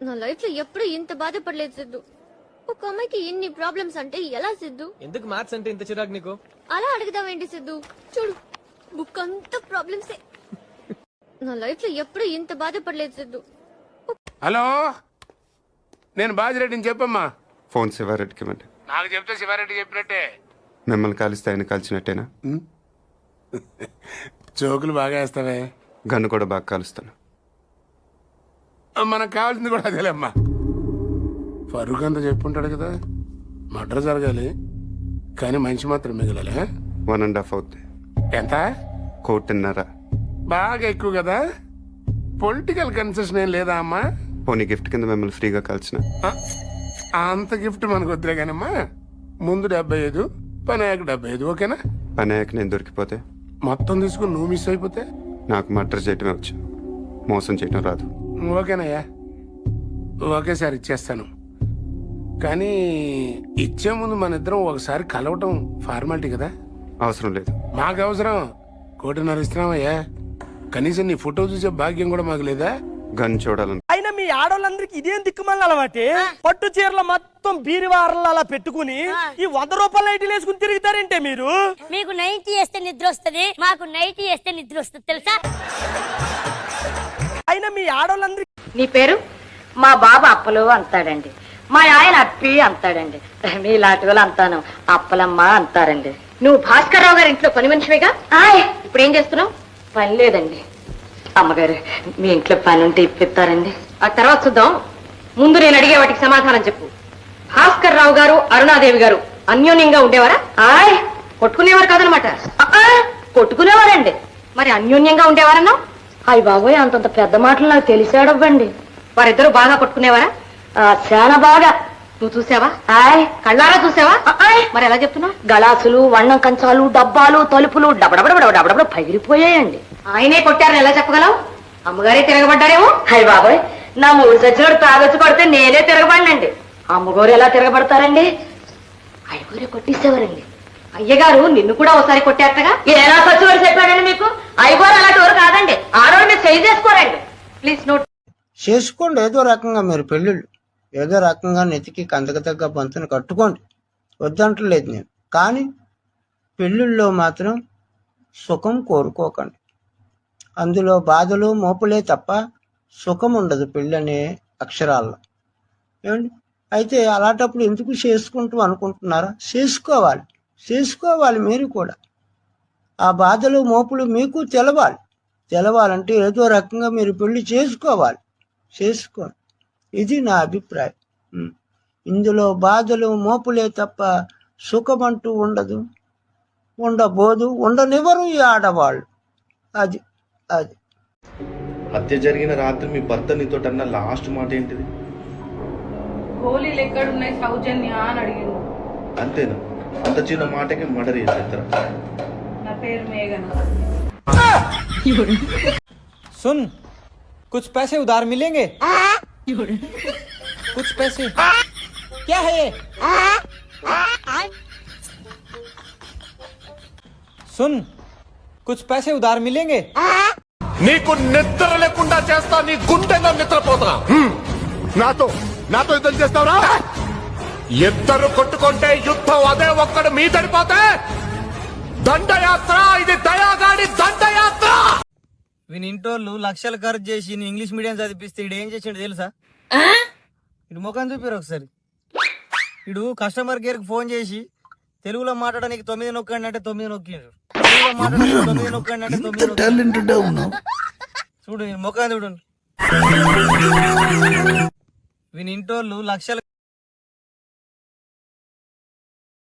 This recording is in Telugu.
నా లైఫ్లో ఎప్పుడు ఇంత బాధపడలేదు సిద్ధు. ఒక అమ్మాయికి ఇన్ని ప్రాబ్లమ్స్ అంటే ఎలా సిద్ధు? ఎందుకు మ్యాథ్స్ అంటే ఇంత చిరాకు నీకు? అలా అడుగుదామేంటి సిద్ధు? చూడు బుక్ అంతా ప్రాబ్లమ్సే. నా లైఫ్లో ఎప్పుడు ఇంత బాధపడలేదు సిద్ధు. హలో? నేను బాజిరెడ్డిని చెప్పమ్మా. ఫోన్ శివారెడ్డికి ఇవ్వండి. నాకు చెప్తే శివారెడ్డి చెప్పినట్టే. మిమ్మల్ని కలిస్తే ఆయన కలిసినట్టేనా జోకులు బాగా వేస్తావే. గన్ను కూడా బాగా కాలుస్తాను. మనకు కావాల్సింది కూడా అదేలేమ్మా ఫరూక్ అంతా చెప్పుంటాడు కదా. మర్డర్ జరగాలి కానీ మనిషి మాత్రం మిగలాలి ఆ? వన్ అండ్ హాఫ్ అవుద్ది. ఎంత? కోటిన్నర. బాగా ఎక్కువ కదా. పొలిటికల్ కన్సెషన్ ఏం లేదా అమ్మా? పోనీ గిఫ్ట్ కింద మిమ్మల్ని ఫ్రీగా కలిసిన ఆ, అంత గిఫ్ట్ మనకు వద్దులే కానమ్మా ముందు డెబ్బై ఐదు పని అయ్యాక డెబ్బై ఐదు ఓకేనా? పని అయ్యాక నేను దొరికిపోతే? మొత్తం తీసుకుని నువ్వు మిస్ అయిపోతే? నాకు మర్డర్ చేయటమే వచ్చు. మోసం చేయటం రాదు. ఓకేనయ్యా ఒకేసారి ఇచ్చేస్తాను. కానీ ఇచ్చే ముందు మన ఇద్దరం ఒకసారి కలవటం ఫార్మాలిటీ కదా? అవసరం లేదు. మాకు అవసరం కోటిన్నర ఇస్తున్నామయ్యా కనీసం నీ ఫోటో చూసే భాగ్యం కూడా మాకు లేదా? గన్ చూడాలని. అయినా మీ ఆడవాళ్ళందరికి ఇదేం దిక్కుమని అలవాటి? పట్టు చీరలు మొత్తం బీరువారలు అలా పెట్టుకుని ఈ వంద రూపాయల లైట్లు వేసుకుని తిరుగుతారంటే మీరు? మీకు నైట్ వేస్తే నిద్ర వస్తుంది మాకు నైట్ వేస్తే నిద్ర వస్తుంది తెలుసా? అయినా మీ ఆడవాళ్ళందరికి నీ పేరు? మా బాబు అప్పలు అంతాడండి మా ఆయన అప్పి అంతాడండి మీలాంటి వాళ్ళు అంతాను అప్పలమ్మ అంటారండి. నువ్వు భాస్కర్ రావు గారి ఇంట్లో పని మనిషివిగా? ఆయ్! ఇప్పుడు ఏం చేస్తున్నావు? పని లేదండి. అమ్మగారు మీ ఇంట్లో పని ఉంటే ఇప్పిస్తారండి. ఆ తర్వాత చూద్దాం. ముందు నేను అడిగే వాటికి సమాధానం చెప్పు. భాస్కర్ రావు గారు అరుణాదేవి గారు అన్యోన్యంగా ఉండేవారా? ఆయ్! కొట్టుకునేవారు కాదనమాట. కొట్టుకునేవారండి. మరి అన్యోన్యంగా ఉండేవారన్నా? అయ్య బాబోయ్ అంతంత పెద్ద మాటలు నాకు తెలిసాడవ్వండి. వారిద్దరు బాగా కొట్టుకునేవారా? చాలా బాగా. నువ్వు చూసావా? ఆయ్. కళ్ళారా చూసావా? మరి ఎలా చెప్తున్నావు? గలాసులు వన్నం కంచాలు డబ్బాలు తలుపులు డబడబడ డబడబడ పగిలిపోయాయండి. ఆయనే కొట్టారని ఎలా చెప్పగలవు? అమ్మగారే తిరగబడ్డారేమో? అయ్య బాబోయ్ నా మూడు సచ్చినోడు తాగొచ్చి కొడితే నేనే తిరగబడినండి. అమ్మగారు ఎలా తిరగబడతారండి? అయ్యగారే కొట్టేసేవారండి. అయ్యగారు నిన్ను కూడా ఒకసారి కొట్టారటగా ఏనా సచ్చివాడు చెప్పాడండి మీకు? అయ్యగారు అలాంటి వారు కాదండి ఆడవాళ్ళు మీరు చేయి చేసుకోరండి ప్లీజ్ నోట్ చేసుకోండి ఏదో రకంగా మీరు పెళ్ళిళ్ళు. ఏదో రకంగా నెతికి కందక తగ్గ బంతుని కట్టుకోండి. వద్దంటలేదు నేను. కానీ పెళ్ళిళ్ళలో మాత్రం సుఖం కోరుకోకండి. అందులో బాధలు మోపులే తప్ప సుఖం ఉండదు పెళ్ళనే అక్షరాల్లో. ఏమండి? అయితే అలాంటప్పుడు ఎందుకు చేసుకుంటూ అనుకుంటున్నారా? చేసుకోవాలి. చేసుకోవాలి మీరు కూడా. ఆ బాధలు మోపులు మీకు తెలవాలి. తెలవాలంటే ఏదో రకంగా మీరు పెళ్ళి చేసుకోవాలి. చేసుకోండి ఇది నా అభిప్రాయం. ఇందులో బాధలు మోపులే తప్ప సుఖమంటూ ఉండదు. ఉండబోదు ఉండనివ్వరు ఈ ఆడవాళ్ళు. అది అది. హత్య జరిగిన రాత్రి మీ భర్త నీతో అన్న లాస్ట్ మాట ఏంటిది? గోళీలు ఎక్కడున్నాయి సౌజన్య అని అడిగిండు. అంతేనా? అంత చిన్న మాటకి మర్డర్ చేసేస్తారు? నా పేరు మేఘన. सुन कुछ पैसे उधार मिलेंगे कुछ पैसे क्या है ये सुन कुछ पैसे उधार मिलेंगे నీకు నిద్ర లేకుండా చేస్తా నీ గుండెలో నిద్రపోతా హ్మ్. నాతో నాతో యుద్ధం చేస్తావురా ఇద్దరు కొట్టుకుంటే యుద్ధం అదే ఒక్కడు మీ తడిపోతే దండయాత్ర ఇది దయాగాడి దండయాత్ర వినింటోళ్ళు లక్షలు ఖర్చు చేసి నేను ఇంగ్లీష్ మీడియం చదివిస్తే ఇడు ఏం చేసిండు తెలుసా? ఇడు ముఖం చూపారు ఒకసారి. ఇడు కస్టమర్ కేర్కి ఫోన్ చేసి తెలుగులో మాట్లాడడానికి తొమ్మిది నొక్కండి అంటే తొమ్మిది తెలుగులో మాట్లాడడానికి తొమ్మిది నొక్కండి అంటే తొమ్మిది. చూడు ముఖం చూడు వినింటోళ్ళు లక్షలు